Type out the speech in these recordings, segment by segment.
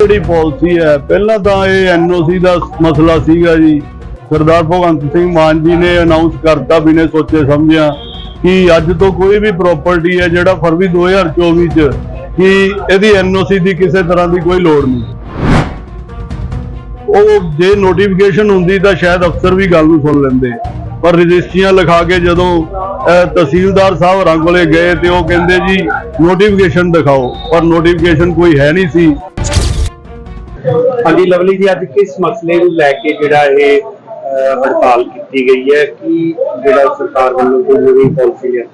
ਜਿਹੜੀ ਪਾਲਿਸੀ ਹੈ, ਪਹਿਲਾਂ ਤਾਂ ਇਹ ਐਨਓਸੀ ਦਾ ਮਸਲਾ ਸੀਗਾ ਜੀ। ਸਰਦਾਰ ਭਗਵੰਤ ਸਿੰਘ ਮਾਨ ਜੀ ਨੇ ਅਨਾਉਂਸ ਕਰਤਾ ਬਿਨੇ ਸੋਚੇ ਸਮਝਿਆ ਕਿ ਅੱਜ ਤੋਂ ਕੋਈ ਵੀ ਪ੍ਰਾਪਰਟੀ ਹੈ ਜਿਹੜਾ ਫਰਵਰੀ 2024 ਚ, ਕਿ ਇਹਦੀ ਐਨਓਸੀ ਦੀ ਕਿਸੇ ਤਰ੍ਹਾਂ ਦੀ ਕੋਈ ਲੋੜ ਨਹੀਂ। ਉਹ ਜੇ ਨੋਟੀਫਿਕੇਸ਼ਨ ਹੁੰਦੀ ਤਾਂ ਸ਼ਾਇਦ ਅਫਸਰ ਵੀ ਗੱਲ ਨੂੰ ਸੁਣ ਲੈਂਦੇ। ਪਰ ਰਜਿਸਟਰੀਆਂ ਲਿਖਾ ਕੇ ਜਦੋਂ ਤਹਿਸੀਲਦਾਰ ਸਾਹਿਬ ਰੰਗ ਵਾਲੇ ਗਏ ਤੇ ਉਹ ਕਹਿੰਦੇ ਜੀ ਨੋਟੀਫਿਕੇਸ਼ਨ ਦਿਖਾਓ। ਪਰ ਨੋਟੀਫਿਕੇਸ਼ਨ ਕੋਈ ਹੈ ਨਹੀਂ ਸੀ। ਹਾਂਜੀ, ਲਵਲੀ ਜੀ, ਅੱਜ ਕਿਸ ਮਸਲੇ ਨੂੰ ਲੈ ਕੇ ਜਿਹੜਾ ਇਹ ਹੜਤਾਲ ਕੀਤੀ ਗਈ ਹੈ? ਕਿ ਜਿਹੜਾ ਸਰਕਾਰ ਵੱਲੋਂ ਕੋਈ ਨਵੀਂ ਪਾਲਿਸੀ ਹੈ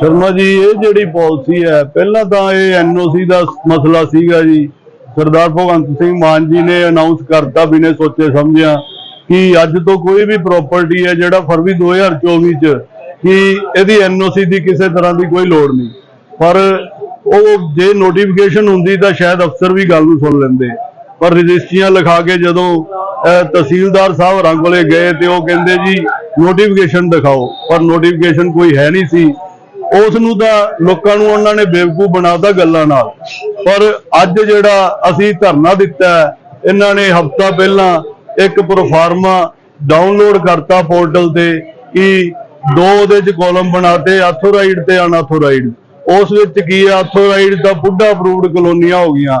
ਸ਼ਰਮਾ ਜੀ, ਇਹ ਜਿਹੜੀ ਪਾਲਿਸੀ ਹੈ, ਪਹਿਲਾਂ ਤਾਂ ਇਹ ਐਨਓਸੀ ਦਾ ਮਸਲਾ ਸੀਗਾ ਜੀ। ਸਰਦਾਰ ਭਗਵੰਤ ਸਿੰਘ ਮਾਨ ਜੀ ਨੇ ਅਨਾਉਂਸ ਕਰਤਾ ਬਿਨੇ ਸੋਚੇ ਸਮਝਿਆ ਕਿ ਅੱਜ ਤੋਂ ਕੋਈ ਵੀ ਪ੍ਰਾਪਰਟੀ ਹੈ, ਜਿਹੜਾ ਫਰਵਰੀ 2024 ਚ, ਕਿ ਇਹਦੀ ਐਨਓਸੀ ਦੀ ਕਿਸੇ ਤਰ੍ਹਾਂ ਦੀ ਕੋਈ ਲੋੜ ਨਹੀਂ। ਪਰ ਉਹ ਜੇ ਨੋਟੀਫਿਕੇਸ਼ਨ ਹੁੰਦੀ ਤਾਂ ਸ਼ਾਇਦ ਅਫਸਰ ਵੀ ਗੱਲ ਨੂੰ ਸੁਣ ਲੈਂਦੇ। ਪਰ ਰਜਿਸਟਰੀਆਂ ਲਿਖਾ ਕੇ ਜਦੋਂ ਤਹਿਸੀਲਦਾਰ ਸਾਹਿਬ ਹੋਰਾਂ ਕੋਲੇ ਗਏ ਤੇ ਉਹ ਕਹਿੰਦੇ ਜੀ ਨੋਟੀਫਿਕੇਸ਼ਨ ਦਿਖਾਓ। ਪਰ ਨੋਟੀਫਿਕੇਸ਼ਨ ਕੋਈ ਹੈ ਨਹੀਂ ਸੀ। ਉਸ ਨੂੰ ਤਾਂ ਲੋਕਾਂ ਨੂੰ ਉਹਨਾਂ ਨੇ ਬੇਵਕੂਫ ਬਣਾਤਾ ਗੱਲਾਂ ਨਾਲ। ਪਰ ਅੱਜ ਜਿਹੜਾ ਅਸੀਂ ਧਰਨਾ ਦਿੱਤਾ ਇਹਨਾਂ ਨੇ ਹਫਤਾ ਪਹਿਲਾਂ ਇੱਕ ਪ੍ਰੋਫਾਰਮਾ ਡਾਊਨਲੋਡ ਕਰਤਾ ਪੋਰਟਲ ਤੇ ਕਿ ਦੋ ਉਹਦੇ ਚ ਕਾਲਮ ਬਣਾਤੇ ਆਥੋਰਾਈਡ ਤੇ ਅਨਆਥੋਰਾਈਡ ਉਸ ਵਿੱਚ ਕੀ ਹੈ ਆਥੋਰਾਈਡ ਤਾਂ ਬੁੱਢਾ ਅਪਰੂਵਡ ਕਲੋਨੀਆਂ ਹੋ ਗਈਆਂ।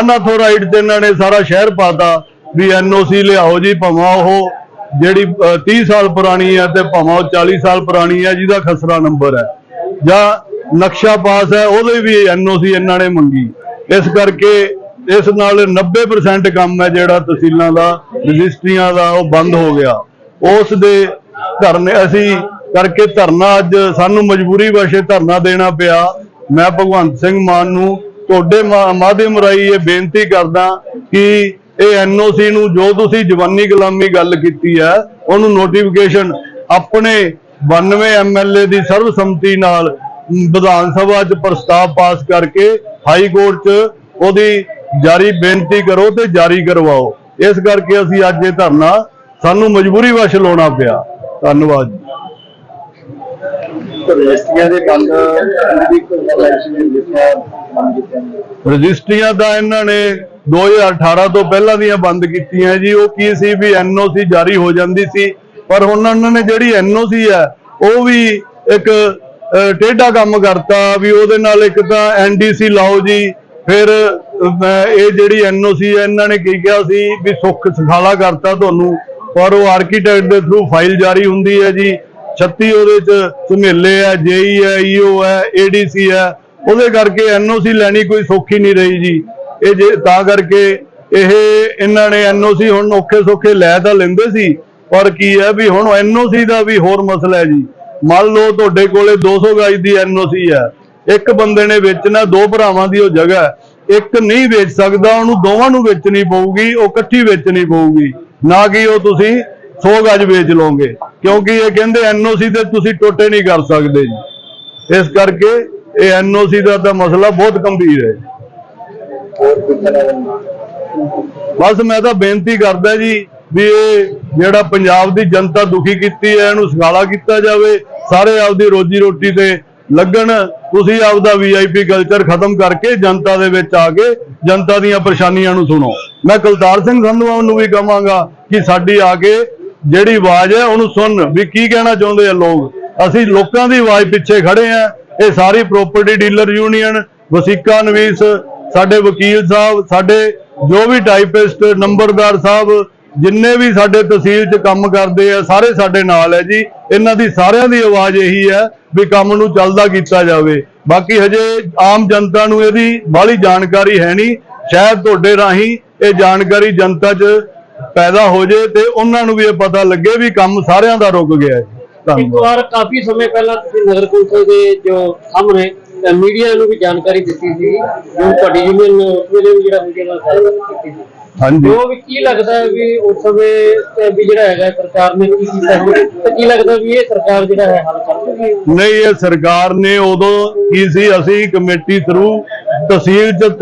ਅਨਆਥੋਰਾਈਡ ਤੇ ਇਹਨਾਂ ਨੇ ਸਾਰਾ ਸ਼ਹਿਰ ਪਾਤਾ ਵੀ ਐਨਓਸੀ ਲਿਆਓ ਜੀ ਭਾਵੇਂ ਉਹ ਜਿਹੜੀ ਅਹ, 30 ਸਾਲ ਪੁਰਾਣੀ ਹੈ ਤੇ ਭਾਵੇਂ ਉਹ 40 ਸਾਲ ਪੁਰਾਣੀ ਹੈ ਜਿਹਦਾ ਖਸਰਾ ਨੰਬਰ ਹੈ। ਜਾਂ ਨਕਸ਼ਾ ਪਾਸ ਹੈ ਉਹਦੇ ਵੀ ਐਨਓਸੀ ਇਹਨਾਂ ਨੇ ਮੰਗੀ। ਇਸ ਕਰਕੇ ਇਸ ਨਾਲ 90% ਕੰਮ ਹੈ ਜਿਹੜਾ ਤਹਿਸੀਲਾਂ ਦਾ ਰਜਿਸਟਰੀਆਂ ਦਾ ਉਹ ਬੰਦ ਹੋ ਗਿਆ। ਉਸ ਦੇ ਧਰਨੇ ਅਸੀਂ ਕਰਕੇ ਧਰਨਾ ਅੱਜ ਸਾਨੂੰ ਮਜਬੂਰੀ ਵਸ਼ੇ ਧਰਨਾ ਦੇਣਾ ਪਿਆ। ਮੈਂ ਭਗਵੰਤ ਸਿੰਘ ਮਾਨ ਨੂੰ ਤੁਹਾਡੇ ਮਾਧਿਅਮ ਰਾਹੀਂ ਇਹ ਬੇਨਤੀ ਕਰਦਾ ਕਿ ਇਹ ਐਨਓਸੀ ਨੂੰ ਜੋ ਤੁਸੀਂ ਜਵਾਨੀ ਗੁਲਾਮੀ ਗੱਲ ਕੀਤੀ ਹੈ, ਉਹਨੂੰ ਨੋਟੀਫਿਕੇਸ਼ਨ ਆਪਣੇ 92 ਐਮਐਲਏ ਦੀ ਸਰਬਸੰਮਤੀ ਨਾਲ ਵਿਧਾਨ ਸਭਾ 'ਚ ਪ੍ਰਸਤਾਵ ਪਾਸ ਕਰਕੇ ਹਾਈ ਕੋਰਟ 'ਚ ਉਹਦੀ ਜਾਰੀ ਬੇਨਤੀ ਕਰੋ ਤੇ ਜਾਰੀ ਕਰਵਾਓ। ਇਸ ਕਰਕੇ ਅਸੀਂ ਅੱਜ ਇਹ ਧਰਨਾ ਸਾਨੂੰ ਮਜਬੂਰੀ ਵਸ਼ ਲਾਉਣਾ ਪਿਆ। ਧੰਨਵਾਦ ਜੀ। ਰਜਿਸਟਰੀਆਂ ਦੇ ਬੰਦ ਰਜਿਸਟਰੀਆਂ ਤਾਂ ਇਹਨਾਂ ਨੇ 2018 ਤੋਂ ਪਹਿਲਾਂ ਦੀਆਂ ਬੰਦ ਕੀਤੀਆਂ ਜੀ। ਉਹ ਕੀ ਸੀ ਵੀ ਐਨਓਸੀ ਜਾਰੀ ਹੋ ਜਾਂਦੀ ਸੀ ਪਰ ਹੁਣ ਉਹਨਾਂ ਨੇ ਜਿਹੜੀ ਐਨਓਸੀ ਹੈ ਉਹ ਵੀ ਇੱਕ ਅਹ, ਟੇਢਾ ਕੰਮ ਕਰਤਾ ਵੀ ਉਹਦੇ ਨਾਲ ਇੱਕ ਤਾਂ ਐਨਡੀਸੀ ਲਾਓ ਜੀ ਫਿਰ ਇਹ ਜਿਹੜੀ ਐਨਓਸੀ ਹੈ ਇਹਨਾਂ ਨੇ ਕੀ ਕਿਹਾ ਸੀ ਵੀ ਸੁੱਖ ਸੁਖਾਲਾ ਕਰਤਾ ਤੁਹਾਨੂੰ ਪਰ ਉਹ ਆਰਕੀਟੈਕਟ ਦੇ ਥਰੂ ਫਾਈਲ ਜਾਰੀ ਹੁੰਦੀ ਹੈ ਜੀ। 36 ਉਹਦੇ ਚ ਝਮੇਲੇ ਹੈ ਜੇਈ ਹੈ ਈਓ ਹੈ ਏਡੀਸੀ ਹੈ ਉਹਦੇ ਕਰਕੇ ਐਨਓਸੀ ਲੈਣੀ ਕੋਈ ਸੌਖੀ ਨਹੀਂ ਰਹੀ ਜੀ। ਇਹ ਜੇ ਤਾਂ ਕਰਕੇ ਇਹ ਇਹਨਾਂ ਨੇ ਐਨਓਸੀ ਹੁਣ ਔਖੇ ਸੌਖੇ ਲੈ ਤਾਂ ਲੈਂਦੇ ਸੀ, ਪਰ ਕੀ ਹੈ ਵੀ ਹੁਣ ਐਨਓਸੀ ਦਾ ਵੀ ਹੋਰ ਮਸਲਾ ਹੈ ਜੀ। ਮੰਨ ਲਓ ਤੁਹਾਡੇ ਕੋਲੇ 200 ਗਜ ਦੀ ਐਨਓਸੀ ਹੈ ਇੱਕ ਬੰਦੇ ਨੇ ਵੇਚਣਾ, ਦੋ ਭਰਾਵਾਂ ਦੀ ਉਹ ਜਗ੍ਹਾ। ਇੱਕ ਨਹੀਂ ਵੇਚ ਸਕਦਾ, ਉਹਨੂੰ ਦੋਵਾਂ ਨੂੰ ਵੇਚਣੀ ਪਊਗੀ, ਉਹ ਇਕੱਠੀ ਵੇਚਣੀ ਪਊਗੀ। ਨਾ ਕਿ ਉਹ ਤੁਸੀਂ 100 ਗਜ ਵੇਚ ਲਓਗੇ। ਕਿਉਂਕਿ ਇਹ ਕਹਿੰਦੇ ਐਨਓਸੀ ਤੇ ਤੁਸੀਂ ਟੋਟੇ ਨਹੀਂ ਕਰ ਸਕਦੇ ਜੀ। ਇਸ ਕਰਕੇ ਇਹ ਐਨਓਸੀ ਦਾ ਤਾਂ ਮਸਲਾ ਬਹੁਤ ਗੰਭੀਰ ਹੈ। ਬਸ ਮੈਂ ਤਾਂ ਬੇਨਤੀ ਕਰਦਾ ਜੀ ਵੀ ਇਹ ਜਿਹੜਾ ਪੰਜਾਬ ਦੀ ਜਨਤਾ ਦੁਖੀ ਕੀਤੀ ਹੈ, ਇਹਨੂੰ ਸਗਾਲਾ ਕੀਤਾ ਜਾਵੇ। ਸਾਰੇ ਆਪਦੀ ਰੋਜੀ ਰੋਟੀ ਤੇ ਲੱਗਣ। ਤੁਸੀਂ ਆਪਦਾ ਵੀਆਈਪੀ ਕਲਚਰ ਖਤਮ ਕਰਕੇ ਜਨਤਾ ਦੇ ਵਿੱਚ ਆ ਕੇ ਜਨਤਾ ਦੀਆਂ ਪਰੇਸ਼ਾਨੀਆਂ ਨੂੰ ਸੁਣੋ। ਮੈਂ ਕੁਲਤਾਰ ਸਿੰਘ ਸੰਧਵਾ ਨੂੰ ਵੀ ਕਹਾਂਗਾ ਕਿ ਸਾਡੀ ਆ ਕੇ ਜਿਹੜੀ ਆਵਾਜ਼ ਹੈ ਉਹਨੂੰ ਸੁਣ ਵੀ ਕੀ ਕਹਿਣਾ ਚਾਹੁੰਦੇ ਆ ਲੋਕ। ਅਸੀਂ ਲੋਕਾਂ ਦੀ ਆਵਾਜ਼ ਪਿੱਛੇ ਖੜੇ ਆ। ਇਹ ਸਾਰੀ ਪ੍ਰਾਪਰਟੀ ਡੀਲਰ ਯੂਨੀਅਨ ਵਸੀਕਾ ਨਵੀਸ, ਸਾਡੇ ਵਕੀਲ ਸਾਹਿਬ, ਸਾਡੇ ਜੋ ਵੀ ਟਾਈਪਿਸਟ ਨੰਬਰਦਾਰ ਸਾਹਿਬ, ਜਿੰਨੇ ਵੀ ਸਾਡੇ ਤਹਿਸੀਲ 'ਚ ਕੰਮ ਕਰਦੇ ਆ, ਸਾਰੇ ਸਾਡੇ ਨਾਲ ਹੈ ਜੀ। ਇਹਨਾਂ ਦੀ ਸਾਰਿਆਂ ਦੀ ਆਵਾਜ਼ ਇਹੀ ਹੈ ਵੀ ਕੰਮ ਨੂੰ ਚੱਲਦਾ ਕੀਤਾ ਜਾਵੇ। ਬਾਕੀ ਹਜੇ ਆਮ ਜਨਤਾ ਨੂੰ ਇਹਦੀ ਬਾਹਲੀ ਜਾਣਕਾਰੀ ਹੈ ਨਹੀਂ। ਸ਼ਾਇਦ ਤੁਹਾਡੇ ਰਾਹੀਂ ਇਹ ਜਾਣਕਾਰੀ ਜਨਤਾ 'ਚ ਪੈਦਾ ਹੋ ਜੇ ਤੇ ਉਹਨਾਂ ਨੂੰ ਵੀ ਇਹ ਪਤਾ ਲੱਗੇ ਵੀ ਕੰਮ ਸਾਰਿਆਂ ਦਾ ਰੁਕ ਗਿਆ ਹੈ ਇੱਕ ਵਾਰ ਕਾਫੀ ਸਮੇਂ ਪਹਿਲਾਂ ਤੁਸੀਂ ਨਗਰ ਕੌਂਸਲ ਦੇ ਜੋ ਸਾਹਮਣੇ ਮੀਡੀਆ ਨੂੰ ਵੀ ਜਾਣਕਾਰੀ ਦਿੱਤੀ ਸੀ ਜੋ ਤੁਹਾਡੀ ਯੂਨੀਅਨ ਉਸ ਵੇਲੇ ਵੀ ਜਿਹੜਾ ਮੀਡੀਆ ਨਾਲ ਕੀਤੀ ਸੀ। ਹਾਂਜੀ। ਉਹ ਵੀ ਕੀ ਲੱਗਦਾ ਹੈ ਵੀ ਉਸ ਸਮੇਂ ਤੇ ਵੀ ਜਿਹੜਾ ਹੈਗਾ ਸਰਕਾਰ ਨੇ ਕੀ ਕੀਤਾ ਹੈ ਤੇ ਕੀ ਲੱਗਦਾ ਵੀ ਇਹ ਸਰਕਾਰ ਜਿਹੜਾ ਹੈ ਹੱਲ ਕਰ ਹੈ? ਨਹੀਂ ਇਹ ਸਰਕਾਰ ਨੇ ਉਦੋਂ ਕੀ ਸੀ ਅਸੀਂ ਕਮੇਟੀ ਥਰੂ ਤਹਿਸੀਲ ਚ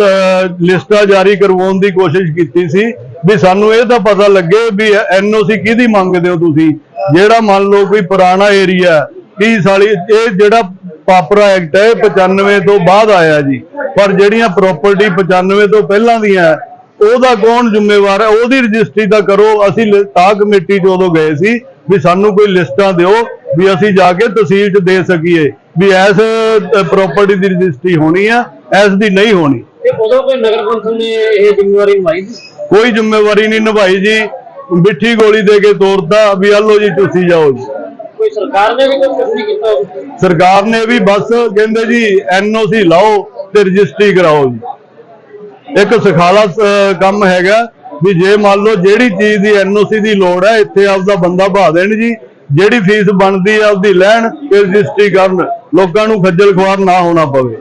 ਲਿਸਟਾਂ ਜਾਰੀ ਕਰਵਾਉਣ ਦੀ ਕੋਸ਼ਿਸ਼ ਕੀਤੀ ਸੀ। ਵੀ ਸਾਨੂੰ ਇਹ ਤਾਂ ਪਤਾ ਲੱਗੇ ਵੀ ਐਨਓਸੀ ਕਿਹਦੀ ਮੰਗਦੇ ਹੋ ਤੁਸੀਂ? ਜਿਹੜਾ ਮੰਨ ਲਓ ਕੋਈ ਪੁਰਾਣਾ ਏਰੀਆ 30 ਸਾਲੀ, ਇਹ ਜਿਹੜਾ ਪਾਪਰਾ ਐਕਟ ਹੈ 95 ਤੋਂ ਬਾਅਦ ਆਇਆ ਜੀ। ਪਰ ਜਿਹੜੀਆਂ ਪ੍ਰਾਪਰਟੀ 95 ਤੋਂ ਪਹਿਲਾਂ ਦੀਆਂ ਉਹਦਾ ਕੌਣ ਜ਼ਿੰਮੇਵਾਰ ਹੈ? ਉਹਦੀ ਰਜਿਸਟਰੀ ਤਾਂ ਕਰੋ। ਅਸੀਂ ਤਾਂ ਕਮੇਟੀ 'ਚ ਉਦੋਂ ਗਏ ਸੀ ਵੀ ਸਾਨੂੰ ਕੋਈ ਲਿਸਟਾਂ ਦਿਓ ਵੀ ਅਸੀਂ ਜਾ ਕੇ ਤਹਿਸੀਲ 'ਚ ਦੇ ਸਕੀਏ ਵੀ ਇਸ ਪ੍ਰਾਪਰਟੀ ਦੀ ਰਜਿਸਟਰੀ ਹੋਣੀ ਆ ਇਸ ਦੀ ਨਹੀਂ ਹੋਣੀ। ਤੇ ਉਦੋਂ ਕੋਈ ਨਗਰ ਕੌਂਸਲ ਨੇ ਇਹ ਜ਼ਿੰਮੇਵਾਰੀ ਨਿਭਾਈ ਸੀ? ਕੋਈ ਜ਼ਿੰਮੇਵਾਰੀ ਨਹੀਂ ਨਿਭਾਈ ਜੀ। ਮਿੱਠੀ ਗੋਲੀ ਦੇ ਕੇ ਤੋਰਤਾ ਵੀ ਹਲੋ ਜੀ ਤੁਸੀਂ ਜਾਓ ਜੀ। ਕੋਈ ਸਰਕਾਰ ਨੇ ਵੀ ਕੋਈ ਕੁਝ ਨਹੀਂ ਕੀਤਾ ਹੋਵੇ? ਸਰਕਾਰ ਨੇ ਵੀ ਬਸ ਕਹਿੰਦੇ ਜੀ ਐਨਓਸੀ ਲਾਓ ਤੇ ਰਜਿਸਟਰੀ ਕਰਾਓ ਜੀ। ਇੱਕ ਸਖਾਲਾ ਕੰਮ ਹੈਗਾ ਵੀ ਜੇ ਮੰਨ ਲਓ ਜਿਹੜੀ ਚੀਜ਼ ਦੀ ਐਨਓਸੀ ਦੀ ਲੋੜ ਹੈ ਇੱਥੇ ਆਪਦਾ ਬੰਦਾ ਭਾ ਦੇਣ ਜੀ। ਜਿਹੜੀ ਫੀਸ ਬਣਦੀ ਹੈ ਆਪਦੀ ਲੈਣ ਤੇ ਰਜਿਸਟਰੀ ਕਰਨ। ਲੋਕਾਂ ਨੂੰ ਖੱਜਲ ਖੁਆਰ ਨਾ ਹੋਣਾ ਪਵੇ।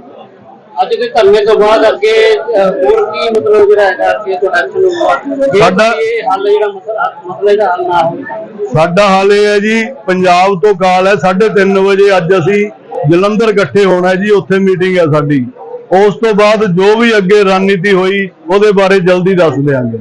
ਅੱਜ ਦੇ ਧਰਨੇ ਤੋਂ ਬਾਅਦ ਅੱਗੇ ਅਹ, ਹੋਰ ਕੀ ਮਤਲਬ ਜਿਹੜਾ ਹੈਗਾ ਅੱਗੇ ਤੋਂ ਐਕਸ਼ਨ ਹੋਊਗਾ ਜੇ ਸਾਡਾ- ਇਹ ਹੱਲ ਜਿਹੜਾ ਮਸਲਾ ਮਸਲੇ ਦਾ ਹੱਲ ਨਾ ਹੋਵੇ ਸਾਡਾ ਹਾਲ ਇਹ ਹੈ ਜੀ ਪੰਜਾਬ ਤੋਂ ਕਾਲ ਹੈ 3:30 ਵਜੇ ਅੱਜ ਅਸੀਂ ਜਲੰਧਰ ਇਕੱਠੇ ਹੋਣਾ ਜੀ ਉੱਥੇ ਮੀਟਿੰਗ ਹੈ ਸਾਡੀ। ਉਸ ਤੋਂ ਬਾਅਦ ਜੋ ਵੀ ਅੱਗੇ ਰਣਨੀਤੀ ਹੋਈ ਉਹਦੇ ਬਾਰੇ ਜਲਦੀ ਦੱਸ ਦਿਆਂਗੇ।